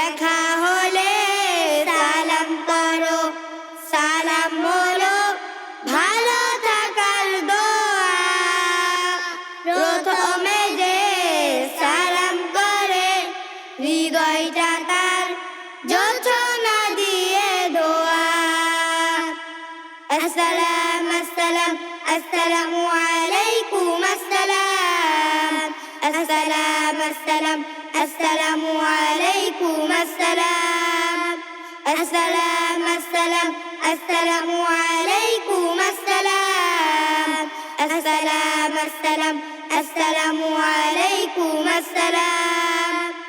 দেখা হলে সালাম করো, সালাম বলো, ভালো থাকার প্রথমে যে সালাম করে, হৃদয়টা তার যোচনা দিয়ে দোয়া। আসসালাম আসসালাম, আসসালামু আলাইকুম, আসসালাম। আসসালাম আসসালাম السلام عليكم السلام. السلام السلام. السلام عليكم السلام. السلام السلام. السلام عليكم السلام.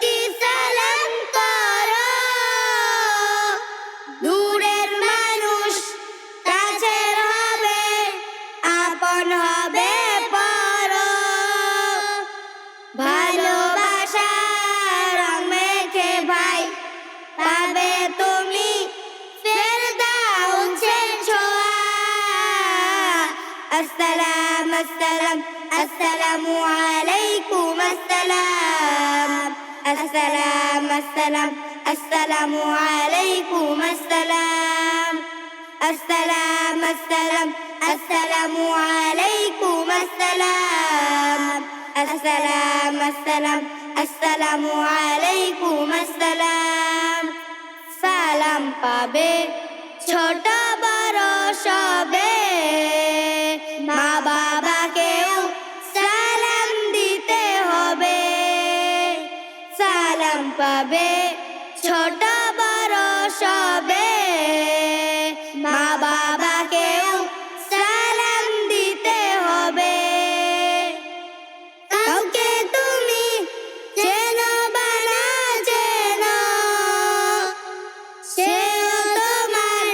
সত্যি সালাম করো। দূরের মানুষ কাছের হবে, আপন হবে, পর। ভালোবাসার মেখে ভাই পাবে তুমি ফের ফেরদাউসের ছোঁয়া। আসসালাম আসসালাম, আসসালামু আলাইকুম, আসসালাম। আসসালাম আসসালাম আসসালামু আলাইকুম আসসালাম আসসালাম আসসালাম আসসালামু আলাইকুম আসসালাম আসসালাম আসসালাম আসসালামু আলাইকুম আসসালাম সালাম পাবে ছোট বড় সবে। মা বাবাকেও পাবে, ছোট বড় সবে। মা বাবাকেও সালাম দিতে হবে। কাউকে তুমি চেনো বা না চেনো, সেও তোমার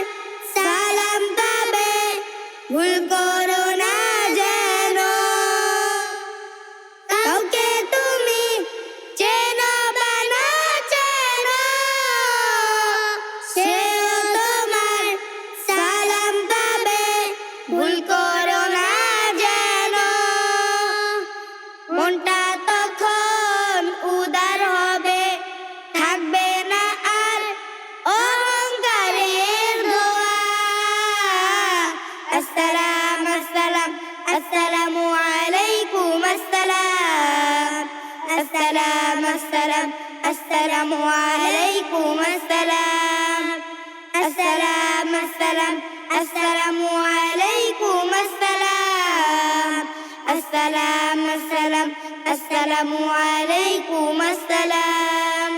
সালাম পাবে। ভুল আসসালাম আসসালাম আসসালামু আলাইকুম আসসালাম আসসালাম আসসালাম আসসালামু আলাইকুম আসসালাম আসসালাম আসসালাম আসসালামু আলাইকুম আসসালাম আসসালাম আসসালাম আসসালামু আলাইকুম আসসালাম